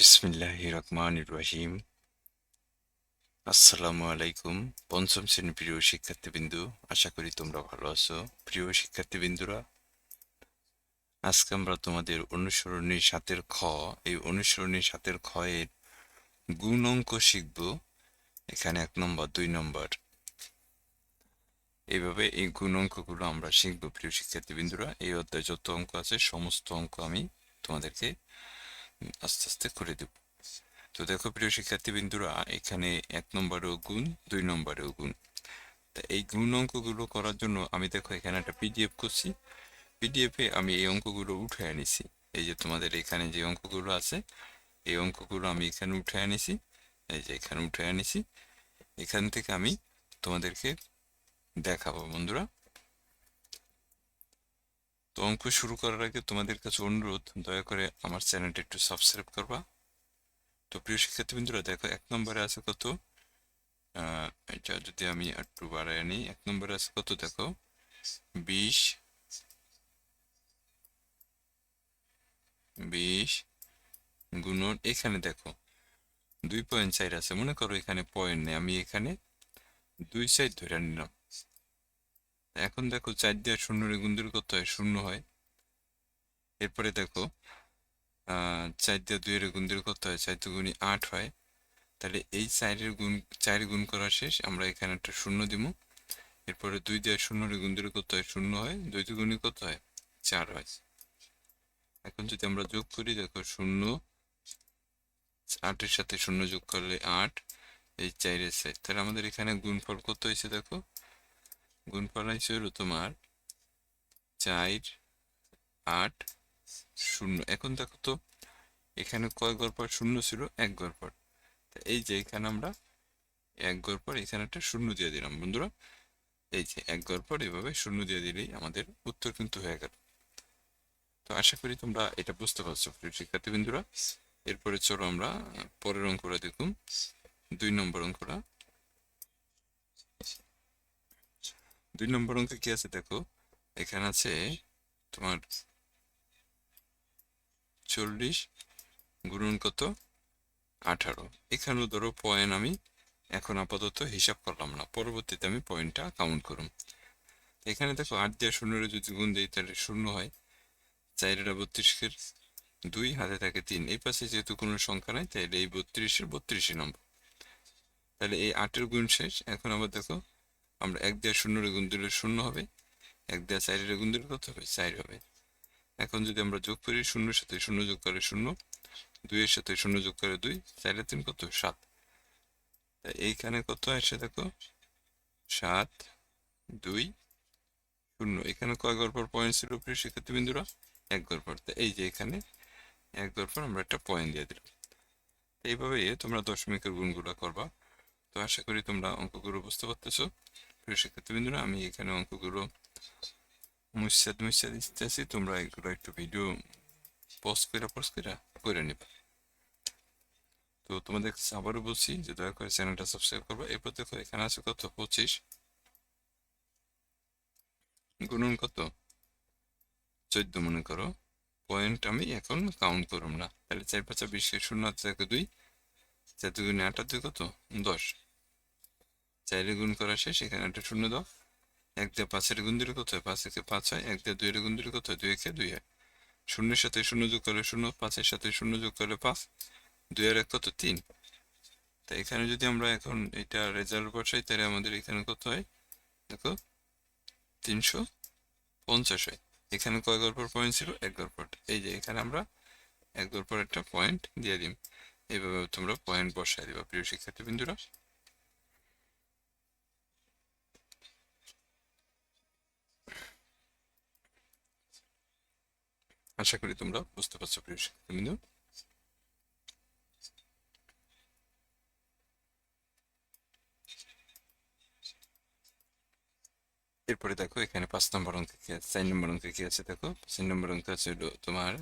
বিসমিল্লাহ রহমান রহিম আসসালামু আলাইকুম পঞ্চম শ্রেণির প্রিয় শিক্ষার্থীবৃন্দু, আশা করি তোমরা ভালো আছো। প্রিয় শিক্ষার্থীবৃন্দুরা, আজকে আমরা তোমাদের অনুসরণী সাতের খ, এই অনুসরণী সাতের খ এর গুণ অঙ্ক শিখব। এখানে এক নম্বর, দুই নম্বর। এইভাবে এই গুণ অঙ্কগুলো আমরা শিখব, প্রিয় শিক্ষার্থীবৃন্দুরা। এই অধ্যায় যত অঙ্ক আছে, সমস্ত অঙ্ক আমি তোমাদেরকে আস্তে আস্তে করে দেব। তো দেখো প্রিয় শিক্ষার্থীবৃন্দুরা এখানে এক নম্বরেও গুণ, দুই নম্বরেও গুণ। তা এই গুণ অঙ্কগুলো করার জন্য আমি দেখো এখানে একটা পিডিএফ করছি। পিডিএফে আমি এই অঙ্কগুলো উঠে আনিছি। এই যে তোমাদের এখানে যে অঙ্কগুলো আছে, এই অঙ্কগুলো আমি এখানে উঠে আনিছি। এই যে এখানে উঠে আনিছি। এখান থেকে আমি তোমাদেরকে দেখাবো বন্ধুরা। তো অঙ্ক শুরু করার আগে তোমাদের কাছে অনুরোধ, দয়া করে আমার চ্যানেলটা একটু সাবস্ক্রাইব করবা। তো প্রিয় শিক্ষার্থীবৃন্দরা, দেখো, এক নম্বরে আছে কত? এটা যদি আমি একটু বাড়াই নিই, এক নম্বরে আছে কত? দেখো, বিশ বিশ গুণন এখানে দেখো, দুই পয়েন্ট চার আছে। মনে করো এখানে পয়েন্ট নেই, আমি এখানে দুই সাইড ধরে নিলাম। এখন দেখো চার দেওয়ার শূন্য গুণ দিলে কত হয়, শূন্য হয়। এরপরে দেখো চার দিয়ে দুইয়ের গুণ দিলে কত হয়, চার দুগুণি আট হয়। তাহলে এই চারের গুণ, চার গুণ করা শেষ, আমরা এখানে একটা শূন্য দিব। এরপরে দুই দেওয়ার শূন্য গুণ দিলে কত হয়, শূন্য হয়, দুই দুগুণি কত হয়, চার হয়। এখন যদি আমরা যোগ করি, দেখো শূন্য, আটের সাথে শূন্য যোগ করলে আট, এই চারের সাইড। তাহলে আমাদের এখানে গুণফল কত হয়েছে দেখো? গুণফল হলো তোমার চার, আট, শূন্য। এখন দেখো তো, এখানে কয় গড় পর শূন্য ছিল? এক গড় পর এই যে এখানে আমরা এক গড় পর এখানে একটা শূন্য দিয়ে দিলাম, বন্ধুরা। এই যে এক গড় পর এভাবে শূন্য দিয়ে দিলেই আমাদের উত্তর কিন্তু হয়ে গেল। তো আশা করি তোমরা এটা বুঝতে পারছ শিক্ষার্থী বিন্দুরা এরপরে চলো আমরা পরের অঙ্কটা দেখুন। দুই নম্বর অঙ্কটা। দুই নম্বর অঙ্কে কি আছে দেখো? এখানে আছে তোমার চল্লিশ গুণন কত? আঠারো। এখানেও ধরো পয়েন্ট আমি এখন আপাতত হিসাব করলাম না। পরবর্তীতে আমি পয়েন্টটা কাউন্ট করুম। এখানে দেখো আট দিয়ে শূন্যের যদি গুণ দিই, তাহলে শূন্য হয়। চাইরেরা বত্রিশের দুই, হাতে থাকে তিন। এই পাশে যেহেতু কোনো সংখ্যা নাই, তাহলে এই বত্রিশের বত্রিশে নম্বর তাহলে এই আটের গুণ শেষ। এখন আবার দেখো আমরা এক দেওয়া শূন্যের গুণ দিলে শূন্য হবে, এক দেওয়া চারের গুণ দিলে কত হবে? চার হবে। এখন যদি আমরা যোগ করি, শূন্যের সাথে শূন্য যোগ করে শূন্য, দুইয়ের সাথে শূন্য যোগ করে দুই চারের তিন কত? সাত। এইখানে কত আসে দেখো? সাত, দুই, শূন্য। এখানে কয় গড় পর পয়েন্ট ছিল প্রিয় শিক্ষার্থী বিন্দুরা এক গড় পর। এই যে এখানে এক গড় পর আমরা একটা পয়েন্ট দিয়ে দিলাম। এইভাবে তোমরা দশমিকের গুণগুলো করবা। তো আশা করি তোমরা অঙ্কগুলো বুঝতে পারতেছো। প্রিয় শিক্ষার্থী বিন্দুরা আমি এখানে অঙ্কগুলো মুসাদ মুসাদ দিতেছি তোমরা এগুলো একটু ভিডিও পোস্ট করে পোস্ট করে করে নিবা। তো তোমাদের আবারও বলছি যে দয়া করে চ্যানেলটা সাবস্ক্রাইব করব। এরপর দেখো, এখানে আছে কত? পঁচিশ। গুণন কত? চোদ্দ মনে করো। পয়েন্ট আমি এখন কাউন্ট করুম না। তাহলে চার পাঁচা বিশ শূন্য থেকে দুই চার দুগুণে আটার দুই কত দশ। চারে গুণ করা শেষ, এখানে একটা শূন্য দাও। এক দিয়ে পাঁচের গুণ দিলে কত হয়? পাঁচ একে পাঁচ হয়। এক দিয়ে দুইয়ের গুণ দিলে কত হয়? দুই একে দুই হয়। শূন্যের সাথে শূন্য যোগ করলে শূন্য, পাঁচের সাথে শূন্য যোগ করলে পাঁচ, দুই আর এক কত? তিন। তা এখানে যদি আমরা এখন এটা রেজাল্ট বসাই, তাহলে আমাদের এখানে কত হয়? দেখো, তিনশো পঞ্চাশ হয়। এখানে কয় গড় পর পয়েন্ট ছিল? এক গড় পর। এই যে এখানে আমরা এক গড় পর একটা পয়েন্ট দিয়ে দিম। এইভাবে তোমরা পয়েন্ট বসাই দিবা, প্রিয় শিক্ষার্থী বিন্দুরা আশা করি তোমরা বুঝতে পারছ, প্রিয় এরপরে দেখো, এখানে পাঁচ নম্বর অঙ্কে কি আছে? চার নম্বর অঙ্কে কি আছে দেখো? চার নম্বর অঙ্ক আছে তোমার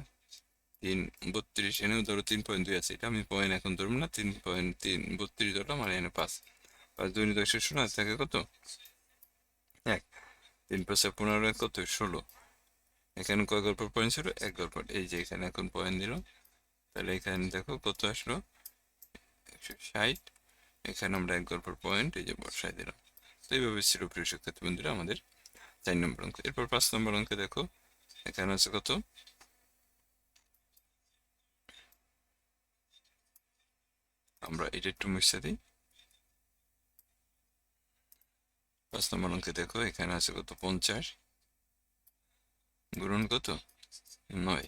তিন, বত্রিশ, এনেও ধরো তিন পয়েন্ট দুই আছে। এটা আমি পয়েন্ট এখন ধরবো না, তিন পয়েন্ট তিন, বত্রিশ ধরলাম, আর এনে পাঁচ। পাঁচ দুই দশের শূন্য থাকে কত? এক। তিন পাঁচে পনেরো কত? ষোলো। এখানে কয় গল্প পয়েন্ট ছিল? এক গল্প। এই যে এখানে এখন পয়েন্ট দিল। তাহলে এখানে দেখো কত আসলো? একশো ষাট। এখানে আমরা এক গল্পের পয়েন্ট এই যে বসাই দিলাম। তো এইভাবে ছিল, প্রিয় শিক্ষার্থী বন্ধুরা, আমাদের চার নম্বর অঙ্ক। এরপর পাঁচ নম্বর অঙ্কে দেখো, এখানে আছে কত? আমরা এটা একটু মুছে দিই। পাঁচ নম্বর অঙ্কে দেখো, এখানে আছে কত? পঞ্চাশ। গুণন কত? নয়।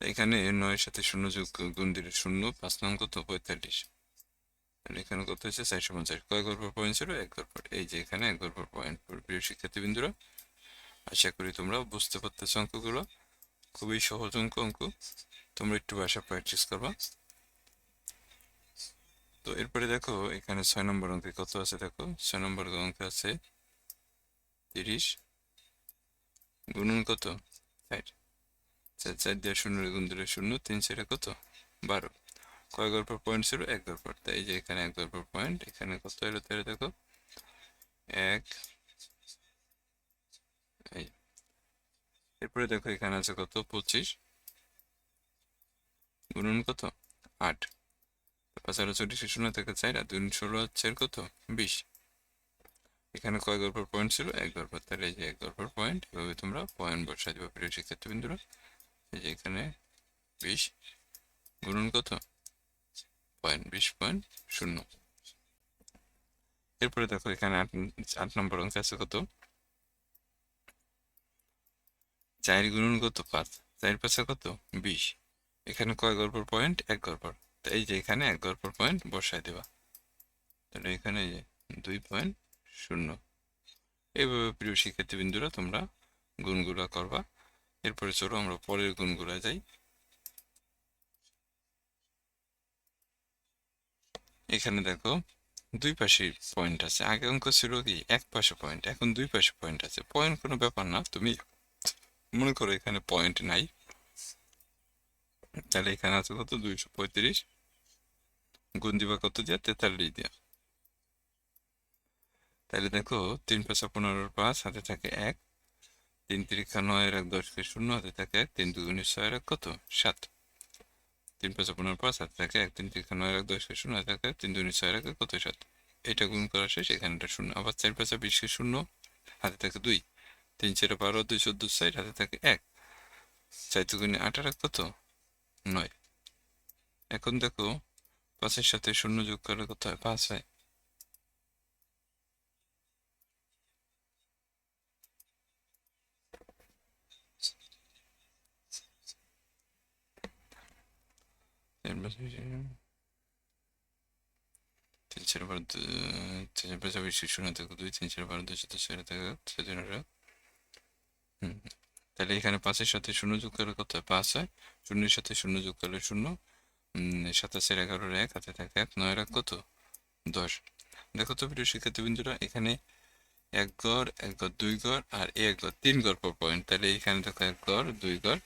এখানে নয়ের সাথে শূন্য যোগ গুণ দিলে শূন্য, পাঁচ নং কত? পঁয়তাল্লিশ। এখানে কত হচ্ছে? চারশো পঞ্চাশ। কয় গল্প পয়েন্ট ছিল? এক গল্প এই যে এখানে এক গল্প পয়েন্ট প্রিয় শিক্ষার্থী বিন্দুরা আশা করি তোমরা বুঝতে পারতেছ অঙ্কগুলো। খুবই সহজ অঙ্ক অঙ্ক। তোমরা একটু বাসা প্র্যাকটিস করবা। তো এরপরে দেখো, এখানে ছয় নম্বর অঙ্কে কত আছে? দেখো, ছয় নম্বর অঙ্কে আছে তিরিশ। গুণন কত ষাট চার চার দিয়ে শূন্য গুণ দিলে শূন্য তিন চারে কত বারো কয় গল্পের পয়েন্ট ছিল এক গল্পের তাই যে এখানে এক গল্পের পয়েন্ট এখানে কত এলো তাহলে দেখো এক এরপরে দেখো এখানে আছে কত পঁচিশ গুণন কত আট পাঁচ আরও চল্লিশ শূন্য থেকে চার আর দুই ষোলো হচ্ছে কত বিশ এখানে কয় গল্পের পয়েন্ট ছিল? এক গল্পের তাহলে এই যে এক গল্পের পয়েন্ট এভাবে তোমরা পয়েন্ট বসাই দেবে প্রিয় শিক্ষার্থী বিন্দুরা এই যে এখানে বিশ, গুণন কত? পয়েন্ট বিশ পয়েন্ট শূন্য। এরপরে দেখো এখানে আট আট নম্বর অঙ্ক আছে কত? চার গুণন কত? পাঁচ। চার পাঁচে কত? বিশ। এখানে কয় গল্পের পয়েন্ট এক গল্পর তো এই যে এখানে এক গল্পের পয়েন্ট বসাই দেবা। তাহলে এখানে যে দুই পয়েন্ট শূন্য। এইভাবে প্রিয় শিক্ষার্থী বিন্দুরা তোমরা গুণগুলা করবা। এরপরে চলো আমরা পরের গুণগুলা যাই। এখানে দেখো, দুই পাশে পয়েন্ট আছে। আগে অঙ্ক ছিল কি, এক পাশে পয়েন্ট এখন দুই পাশে পয়েন্ট আছে। পয়েন্ট কোনো ব্যাপার না, তুমি মনে করো এখানে পয়েন্ট নাই। তাহলে এখানে আছে কত? দুইশো পঁয়ত্রিশ। গুণ দিবা কত? দিয়া তেতাল্লিশ দিয়া। তাহলে দেখো, তিন পাঁচা পনেরো পাঁচ, হাতে থাকে এক। তিন তিরিক্ষা নয়ের এক দশকে শূন্য, হাতে থাকে এক। তিন দুগুণে ছয়ের এক কত? সাত। তিন পাঁচা পনেরো পাঁচ, হাতে থাকে এক। তিন তিরিক্ষা নয়ের এক দশকে শূন্য, হাতে থাকে তিন দুগুণে ছয়ের এক, কত? সাত। এটা গুণ করা শেষ এখানে একটা শূন্য। আবার চার পাঁচা বিশকে শূন্য, হাতে থাকে দুই। তিন চারে বারো, দুই চোদ্দ সাইড হাতে থাকে এক। চার দুগুণে আঠারো কত? নয়। এখন দেখো, পাঁচের সাথে শূন্য যোগ করলে কত হয় পাঁচ হয়। তিন চার বারো তিন চার দুই তিন চার বারো দুই ছয় হুম। তাহলে এখানে পাঁচের সাথে শূন্য যোগ করলে কত পাঁচ হয় শূন্যের সাথে শূন্য যোগ করলে শূন্য সাতাশের এগারোর এক হাতে থাকে এক নয়ের এক কত দশ দেখো তো প্রিয় শিক্ষার্থী বিন্দুরা এখানে এক গড় এক গড় দুই গড় আর এক গড় তিন গড় পর পয়েন্ট তাহলে এখানে দেখো এক গড় দুই গড়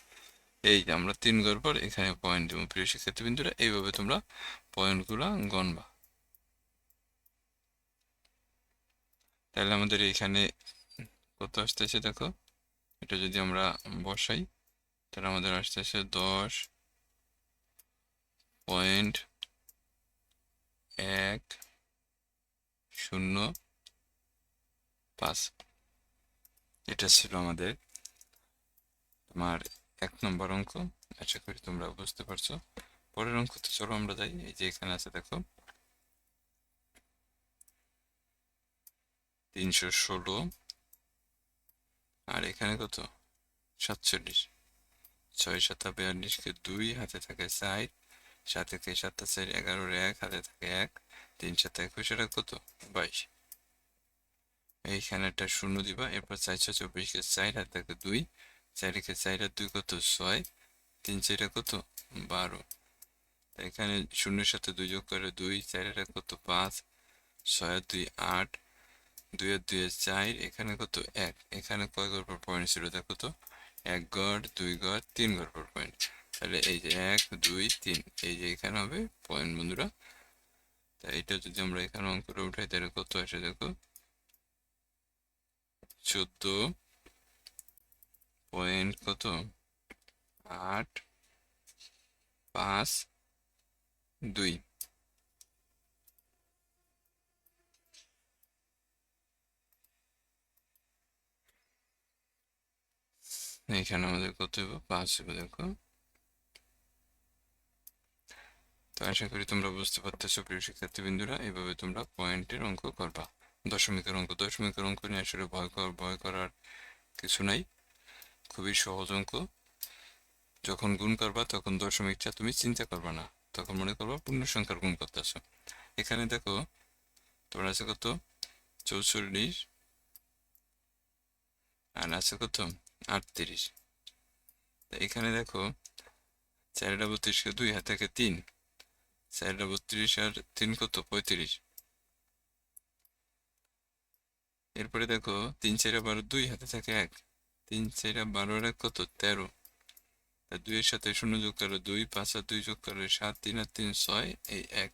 এই যে আমরা তিন গড় পর এখানে পয়েন্ট দেবো প্রিয় শিক্ষার্থী বিন্দুরা এইভাবে তোমরা পয়েন্টগুলো গণবা। তাহলে আমাদের এখানে কত আসতেছে দেখো? এটা যদি আমরা বসাই, তাহলে আমাদের আসতেছে দশ পয়েন্ট এক শূন্য পাঁচ। এটা ছিল আমাদের তোমার এক নম্বর অঙ্ক, আশা করি তোমরা বুঝতে পারছ। পরের অঙ্ক তো চলো আমরা যাই, এই যে এখানে আছে দেখো। তিনশো ষোলো, আর এখানে কত? সাতচল্লিশ। ছয় সাতা বিয়াল্লিশকে দুই, হাতে থাকে চার। সাত থেকে সাতটা চার, এগারোর এক, হাতে থাকে এক। তিন সাত একুশ, এটা কত? বাইশ। এইখানে একটা শূন্য দিবা, এরপর চারশো চব্বিশকে চার, হাতে থাকে দুই। চারিকে চার আর দুই কত ছয় তিন চারটা কত বারো। এখানে শূন্যের সাথে দুই যোগ করে দুই চারের কত পাঁচ ছয় দুই আট দুই আর দুই চার এখানে কত এক। এখানে কয় গড় পয়েন্ট ছিল দেখো তো এক গড়, দুই গড়, তিন গড় পর পয়েন্ট তাহলে এই যে এক, দুই, তিন, এই যে এখানে হবে পয়েন্ট বন্ধুরা। তা এটা যদি আমরা এখানে অঙ্কটা উঠাই, তাহলে কত আসে দেখো? চোদ্দ পয়েন্ট কত? আট, পাঁচ, দুই। এখানে আমাদের কত পাঁচ দেখো। তো আশা করি তোমরা বুঝতে পারতেছো, প্রিয় শিক্ষার্থীবৃন্দুরা এইভাবে তোমরা পয়েন্টের অঙ্ক করবা। দশমিকের অঙ্ক দশমিকের অঙ্ক নিয়ে আসলে ভয় কর, ভয় করার কিছু নাই। খুবই সহজ অঙ্ক। যখন গুণ করবা, তখন দশমিকটা তুমি চিন্তা করবা না। তখন মনে করবা পূর্ণ সংখ্যার গুণ করতেছো। এখানে দেখো, তোমার আছে কত? চৌচল্লিশ আর আছে কত? আটত্রিশ। এখানে দেখো চারটা বত্রিশকে দুই, হাতে তিন। চারটা বত্রিশ আর তিন কত? পঁয়ত্রিশ। এরপরে দেখো, তিন চারটা বারো দুই, হাতে থাকে এক। তিন চারটা বারো এক কত? তেরো। দুইয়ের সাথে শূন্য যোগ করলে দুই, পাঁচ, আর দুই যোগ করলে সাত, তিন, আর তিন, ছয়, এই এক।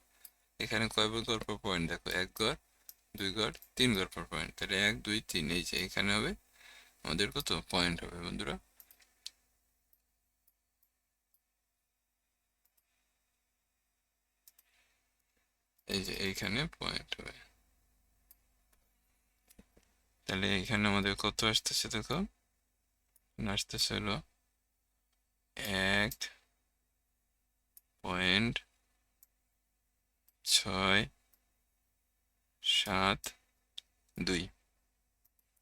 এখানে কয় গড় পর পয়েন্ট দেখো, এক গড়, দুই গড়, তিন গড় পর পয়েন্ট তাহলে এক, দুই, তিন, এই যে এখানে হবে, আমাদের কত? পয়েন্ট হবে, বন্ধুরা। এই যে এইখানে পয়েন্ট হবে। তাহলে এখানে আমাদের কত আসতেছে দেখো? আসতেছে হলো এক পয়েন্ট ছয় সাত দুই।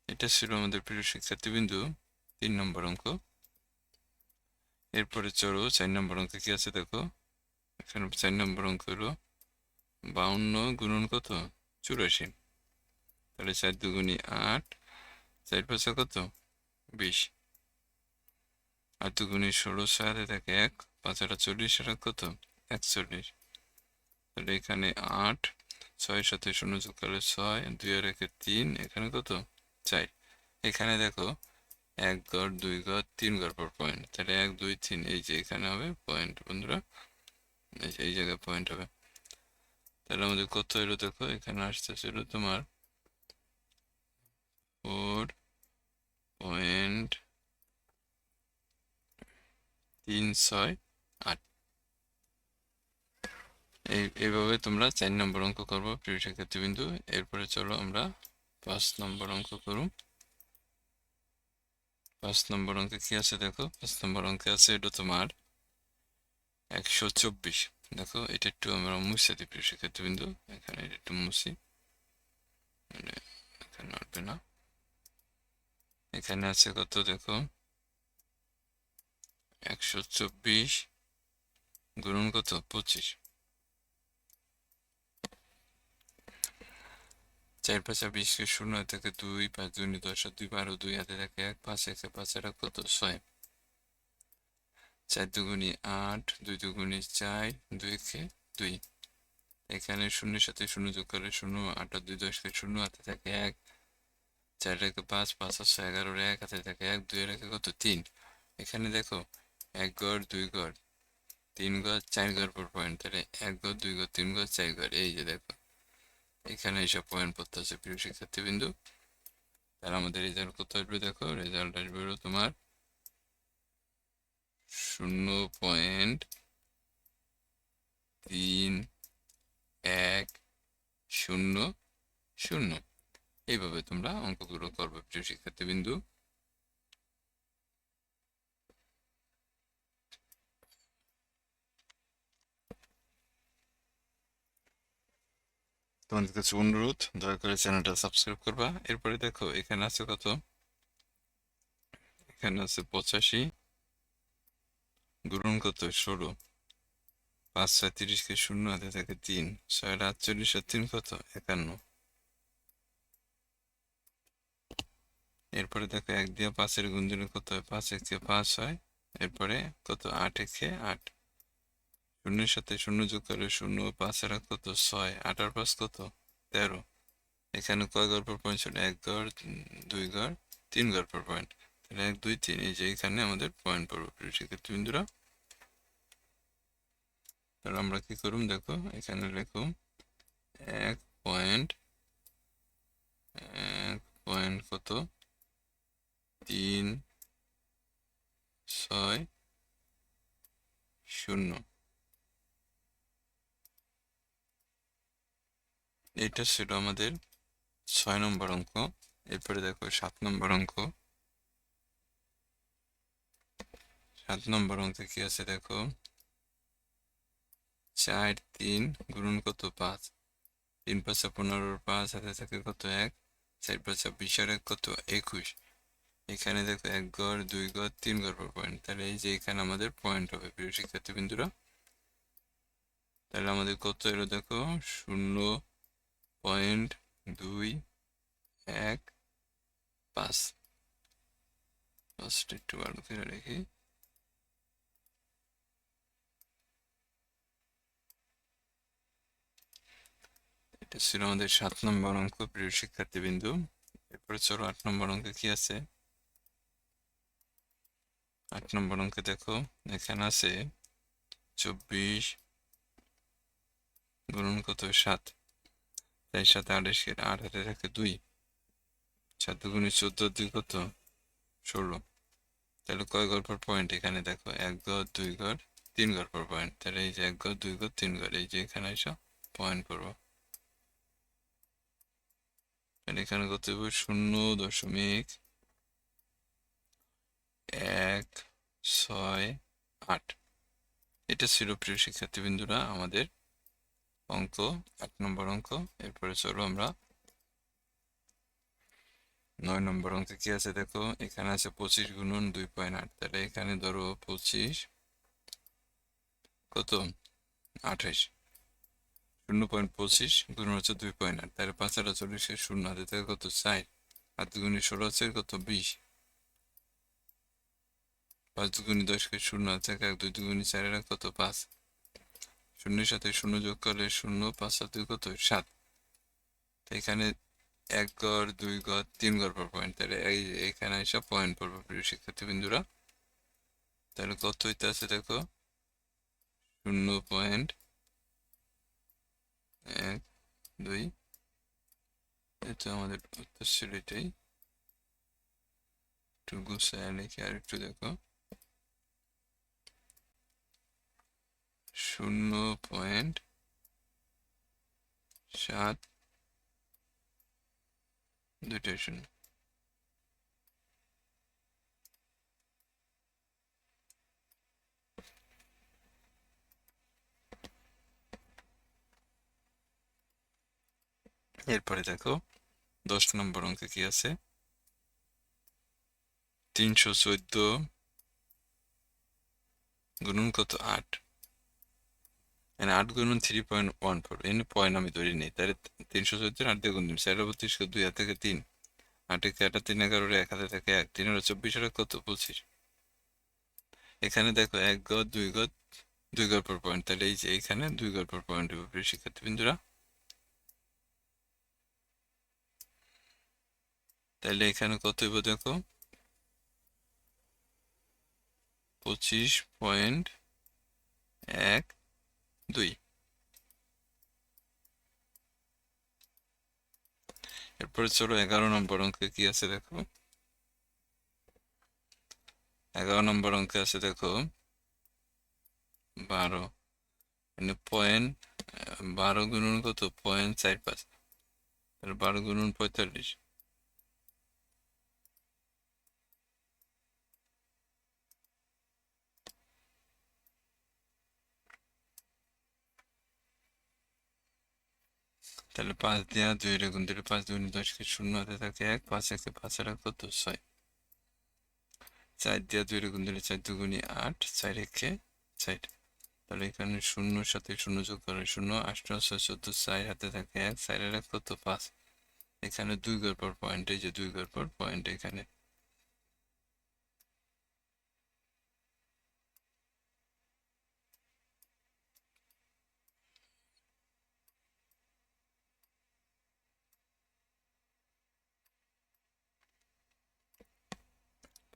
এটা ছিল আমাদের প্রিয় শিক্ষার্থীবিন্দু, তিন নম্বর অঙ্ক। এরপরে চলো, চার নম্বর অঙ্ক কি আছে দেখো? এখানে চার নম্বর অঙ্ক হলো বাউন্ন গুণন কত? চুরাশি। তাহলে চার দুগুণি আট, চার পাঁচা কত? বিশ। আর দুগুণি ষোলো সাথে থাকে এক পাঁচাটা চল্লিশ আর কত? একচল্লিশ। তাহলে এখানে আট, ছয় সাথে শূন্য যোগ করলে ছয়, দুই আর একে তিন, এখানে কত? চার। এখানে দেখো, এক গড়, দুই গড়, তিন গড় পর পয়েন্ট তাহলে এক, দুই, তিন, এই যে এখানে হবে পয়েন্ট বন্ধুরা। এই যে, এই জায়গায় পয়েন্ট হবে। তাহলে আমাদের কত এলো দেখো, এখানে আসতেছিল তোমার ফোর পয়েন্ট তিন ছয় আট। এই, এইভাবে তোমরা চার নম্বর অঙ্ক করব, প্রিয় শিক্ষার্থীবিন্দু। এরপরে চলো আমরা পাঁচ নম্বর অঙ্ক করুন পাঁচ নম্বর অঙ্কে কি আছে দেখো? পাঁচ নম্বর অঙ্কে আছে এটা তোমার একশো চব্বিশ। দেখো, এটা একটু আমরা মুছে দিই, প্রিয় শিক্ষার্থীবৃন্দু। এখানে এটা একটু মুছি। মানে এখানে আসবে না। এখানে আছে কত দেখো? একশো চব্বিশ গুণন কত? পঁচিশ। চার পাঁচা বিশকে শূন্য থেকে দুই পাঁচ দুই দশ দুই বারো দুই হাতে থাকে এক, পাঁচ একে পাঁচ এটা কত? ছয়। চার দুগুণি আট, দুই দুগুণি চার, দুই একে দুই। এখানে শূন্যের সাথে শূন্য যোগ করে শূন্য, আট দুই দশকে শূন্য হাতে থাকে এক। চার রেখে পাঁচ পাঁচ ছয় এগারোর এক হাতে থাকে এক, দুই রেখে কত? তিন। এখানে দেখো এক গড় দুই গড় তিন গড় চার ঘর পর পয়েন্ট তাহলে এক গড় দুই গড় তিন গড় চার গড় এই যে দেখো। এখানে এইসব পয়েন্ট পড়তে আছে, প্রিয় শিক্ষার্থীবৃন্দু। তাহলে আমাদের রেজাল্ট কত আসবে দেখো? রেজাল্ট আসবে তোমার শূন্য পয়েন্ট তিন, এক, শূন্য শূন্য। এইভাবে তোমরা অঙ্কগুলো করবে, প্রিয় শিক্ষার্থীবৃন্দু। তোমাদের কাছে অনুরোধ, দয়া করে চ্যানেলটা সাবস্ক্রাইব করবা। এরপরে দেখো, এখানে আছে কত? এখানে আছে পঁচাশি গুরুন কত? ষোলো। পাঁচ ছয় তিরিশকে শূন্য হাতে থাকে তিন। ছয় আটচল্লিশ আর তিন কত? একান্ন। এরপরে দেখো, এক দিয়ে পাঁচের গুণ দিলে কত হয়? পাঁচ এক দিয়ে পাঁচ হয়। এরপরে কত? আট একে আট। শূন্যের সাথে শূন্য যোগ করে শূন্য, পাঁচ আর কত? ছয়। আট আর পাঁচ কত? তেরো। এখানে কয় গড় পর পয়েন্ট ছিল এক গড় দুই গড়, তিন গড় পর পয়েন্ট তাহলে এক, দুই, তিন, এই যে এখানে আমাদের পয়েন্ট পড়বে প্রিয় শিক্ষার্থী বিন্দুরা। তাহলে আমরা কি করুম? দেখো, এখানে লেখো, এক পয়েন্ট এক পয়েন্ট কত? তিন, ছয়, শূন্য। এটা ছিল আমাদের ছয় নম্বর অঙ্ক। এরপরে দেখো সাত নম্বর অঙ্ক। সাত নম্বর অঙ্কে কি আছে দেখো? চার, তিন গুণন কত? পাঁচ। তিন পাঁচা পনেরো, পাঁচ হাতে থাকে কত? এক। চার পাঁচা বিশ আর এক কত? একুশ। এখানে দেখো এক গড়, দুই গড়, তিন গড় পর পয়েন্ট তাহলে এই যে এখানে আমাদের পয়েন্ট হবে, প্রিয় শিক্ষার্থী বিন্দুরা তাহলে আমাদের কত এলো দেখো? শূন্য পয়েন্ট দুই, এক, পাঁচ। পাঁচটা একটু ভালো করে রেখে। এটা ছিল আমাদের সাত নম্বর অঙ্ক, প্রিয় শিক্ষার্থী বিন্দু এরপরে চলো আট নম্বর অঙ্কে কি আছে? আট নম্বর অঙ্কে দেখো, এখানে আছে চব্বিশ গুণন কত? সাত। তাই সাথে আঠাশের আট হাতে থাকে দুই। সাত দুগুণে চোদ্দ দুই কত? ষোলো। তাহলে কয় গড় পর পয়েন্ট এখানে দেখো? এক গড় দুই গড় তিন গড় পর পয়েন্ট তাহলে এই যে এক গড় দুই গড় তিন গড় এই যে এখানে এসে পয়েন্ট করব। এখানে কত হবে শূন্য দশমিক এক ছয় আট। এটা ছিল প্রিয় শিক্ষার্থীবৃন্দুরা আমাদের অঙ্ক, আট নম্বর অঙ্ক, এরপরে চলো আমরা নয় নম্বর অঙ্কে কি আছে দেখো? এখানে আছে পঁচিশ গুণন দুই পয়েন্ট আট, তাহলে এখানে ধরো পঁচিশ কত? আঠাশ। শূন্য পয়েন্ট পঁচিশ গুণ হচ্ছে দুই পয়েন্ট আট, তাহলে পাঁচ আটা চল্লিশে শূন্য হাতে থেকে কত? চার। আর দুগুণি ষোলো হচ্ছে কত? বিশ। পাঁচ দুগুণি দশকে শূন্য আছে এক দুই দুগুণি চারের কত? পাঁচ। শূন্যের সাথে শূন্য যোগ করলে শূন্য, পাঁচ সাত দুই কত? সাত। এখানে এক গড়, দুই গড়, তিন গড় পর পয়েন্ট তাহলে এই এখানে এসব পয়েন্ট পড়ব প্রিয় শিক্ষার্থী বিন্দুরা তাহলে কত হইতে আছে দেখো? শূন্য পয়েন্ট এক, দুই। এটা আমাদের উত্তর ছিল এটাই একটু গুছায় লিখে আর একটু দেখো। শূন্য পয়েন্ট সাত দুইটাই শূন্য। এরপরে দেখো, দশ নম্বর অঙ্কে কি আছে? তিনশো চোদ্দ গুণন কত? আট। মানে আট গুণন থ্রি পয়েন্ট ওয়ান ফোর এনে পয়েন্ট আমি ধরি নেই তাহলে তিনশো চোদ্দ আট দিয়ে গুণ দিন চার বত্রিশ দুই হাত থেকে তিন আটে একটা তিন এগারো এক হাতে থেকে এক তিন হলো চব্বিশ হাজার কত পঁচিশ এখানে দেখো, এক গড় দুই গড় দুই গড় পর পয়েন্ট তাহলে এই যে এখানে দুই গড় পর পয়েন্ট প্রিয় শিক্ষার্থী বিন্দুরা তাহলে এখানে কত হইব দেখো? পঁচিশ পয়েন্ট এক দুই। এরপরে চলো এগারো নম্বর অঙ্কে কি আছে দেখো? এগারো নম্বর অঙ্কে আছে দেখো, বারো। মানে পয়েন্ট বারো গুণন কত? পয়েন্ট চার পাঁচ। বারো গুণন পঁয়তাল্লিশ। তাহলে পাঁচ দেওয়া দুই রে গুণ দিলে পাঁচ দুই দশকে শূন্য হাতে থাকে এক পাঁচ একে পাঁচ আর কত ছয় চার দেওয়া দুই রে গুণ দিলে চার দুগুণি আট চার একে চার তাহলে এখানে শূন্য সাথে শূন্য যোগ করে শূন্য আষ্ট ছয় চোদ্দ চার হাতে থাকে এক চার এক কত পাঁচ এখানে দুই গড় পর পয়েন্ট এই যে দুই গড় পর পয়েন্ট এখানে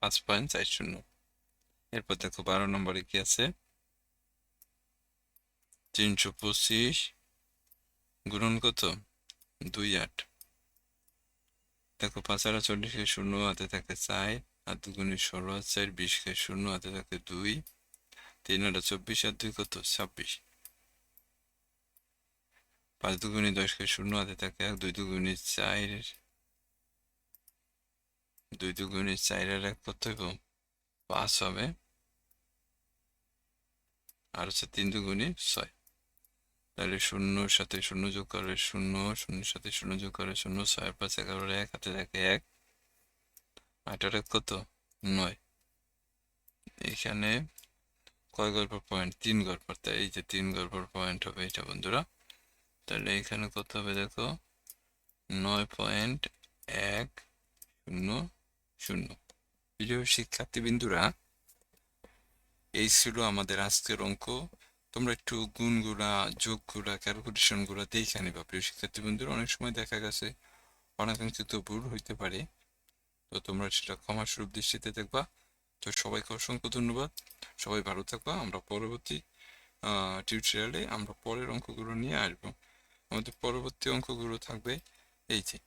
পাঁচ পয়েন্ট চার শূন্য। এরপর দেখো বারো নম্বরে কি আছে? তিনশো পঁচিশ গুণন কত? দুই আট। দেখো পাঁচ আড়া চল্লিশকে শূন্য, হাতে থাকে চার, আর দুগুণে ষোলো চার, বিশকে শূন্য, হাতে থাকে দুই। তিন আটা চব্বিশ আর দুই কত? ছাব্বিশ। পাঁচ দুগুণে দশকে শূন্য, হাতে থাকে এক, দুই দুগুণে চার দুই দুগুণে চারের এক কত পাঁচ হবে। আর হচ্ছে তিন দু দুগুণে ছয়। তাহলে শূন্যর সাথে শূন্য যোগ করে শূন্য শূন্যের সাথে শূন্য যোগ করে শূন্য, ছয়, পাঁচ, এগারো, এক, হাতে থাকে এক। আটার এক কত? নয়। এখানে কয় গল্প পয়েন্ট তিন গল্প তাই এই যে তিন গল্প পয়েন্ট হবে এটা বন্ধুরা। তাহলে এখানে কত হবে দেখো? নয় পয়েন্ট এক শূন্য শূন্য। প্রিয় শিক্ষার্থী বিন্দুরা এই ছিল আমাদের আজকের অঙ্ক। তোমরা একটু গুণগুলা যোগগুলা ক্যালকুলেশনগুলা দেখে নিবা। প্রিয় শিক্ষার্থী বন্ধুরা অনেক সময় দেখা গেছে অনাকাঙ্ক্ষিত ভুল হইতে পারে। তো তোমরা সেটা ক্ষমা স্বরূপ দৃষ্টিতে দেখবা। তো সবাইকে অসংখ্য ধন্যবাদ। সবাই ভালো থাকবা। আমরা পরবর্তী টিউটোরিয়ালে আমরা পরের অঙ্কগুলো নিয়ে আসব। আমাদের পরবর্তী অঙ্কগুলো থাকবে এই যে।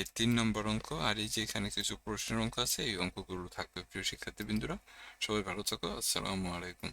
এই তিন নম্বর অঙ্ক আর এই যে এখানে কিছু প্রশ্নের অঙ্ক আছে, এই অঙ্কগুলো থাকবে প্রিয় শিক্ষার্থী বিন্দুরা সবাই ভালো থাকো, আসসালামু আলাইকুম।